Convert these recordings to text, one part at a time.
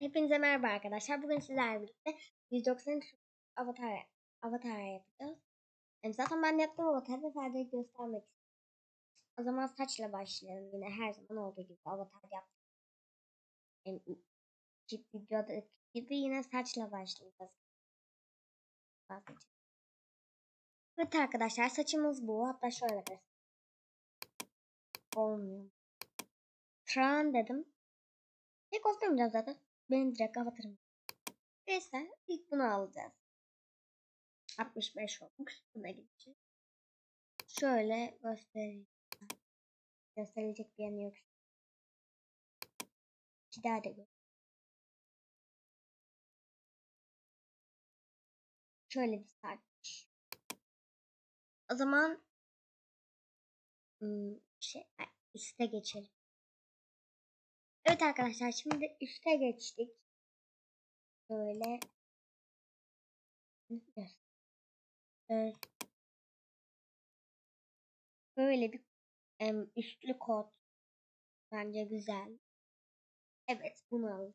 Hepinize merhaba arkadaşlar. Bugün sizlerle birlikte 193 avatar avatar yapacağız. Yani zaten ben yaptım avatarı ve sadece göstermek istedim. O zaman saçla başlayalım. Yine her zaman olduğu gibi avatar yaptık. Yani videoda gibi yine saçla başlayacağız. Evet arkadaşlar saçımız bu. Hatta şöyle göstereyim. Olmuyor. Tran dedim. Tek göstermeyeceğim zaten. Benim direkt avatarım. Neyse ilk bunu alacağız. 65 olmuş. Buna gideceğiz. Şöyle göstereyim. Gösterecek bir yanı yok. İki daha da gör. Şöyle bir sarkmış. O zaman hmm, şey üste geçelim. Evet arkadaşlar şimdi üste geçtik. Böyle Evet. Böyle bir em, üstlü kot. Bence güzel. Evet bunu alacağım.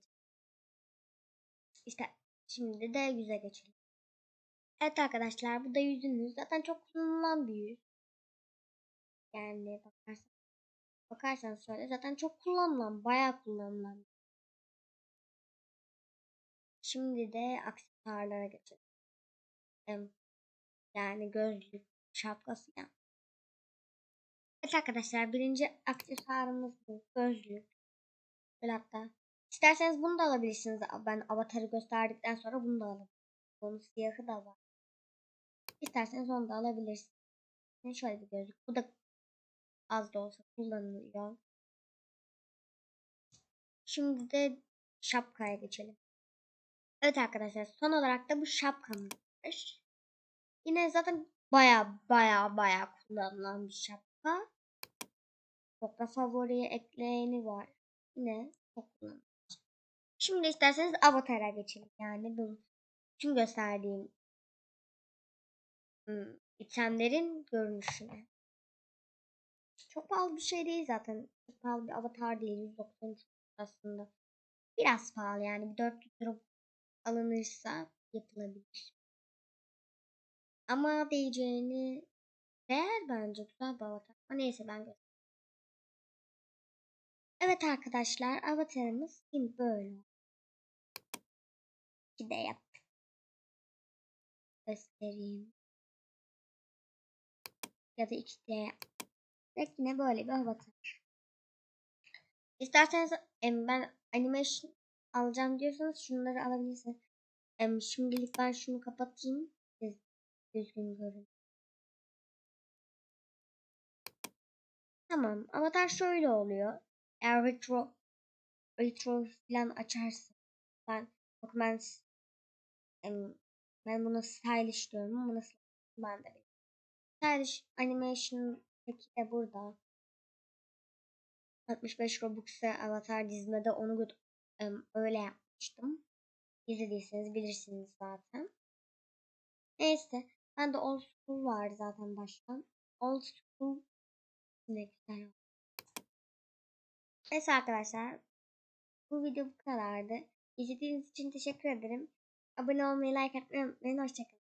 İşte şimdi de yüze geçelim. Evet arkadaşlar bu da yüzümüz. Zaten çok kullanılan bir yüz. Yani bakarsan, bakarsanız şöyle zaten çok kullanılan, bayağı kullanılan. Şimdi de aksesuarlara geçelim. Yani gözlük, şapkası yani. Evet arkadaşlar birinci aksesuarımız bu. Gözlük. Böyle hatta. İsterseniz bunu da alabilirsiniz. Ben avatarı gösterdikten sonra bunu da alabilirim. Bunun siyahı da var. İsterseniz onu da alabilirsiniz. Şöyle bir gözlük. Bu da az da olsa kullanılıyor. Şimdi de şapkaya geçelim. Evet arkadaşlar son olarak da bu şapkamız. Yine zaten baya baya baya kullanılan bir şapka. Çok da favoriye ekleyeni var. Yine çok kullanılan. Şimdi isterseniz avatara geçelim. Yani bu tüm gösterdiğim hmm, itemlerin görünüşüne. Çok pahalı bir şey değil zaten. Çok pahalı bir avatar değil. 193 aslında. Biraz pahalı yani. 400 lira alınırsa yapılabilir. Ama değeceğini değer bence. Güzel bir avatar. Ama neyse ben göstereyim. Evet arkadaşlar avatarımız şimdi böyle. Bir de yap. Göstereyim. Ya da 2D ve yine böyle bir avatar. İsterseniz ben animation alacağım diyorsanız şunları alabilirsiniz. Şimdilik ben şunu kapatayım. Siz düzgün görün. Tamam. Avatar şöyle oluyor. Eğer retro retro falan açarsın. Ben bak ben ben buna stylish diyorum. Bunu ben de. Stylish animation peki de burada. 65 Robux'a avatar dizmede onu öyle yapmıştım. İzlediyseniz bilirsiniz zaten. Neyse. Ben de old school var zaten baştan. Old school ne güzel. Neyse arkadaşlar. Bu video bu kadardı. İzlediğiniz için teşekkür ederim. Abone olmayı, like atmayı unutmayın. Hoşçakalın.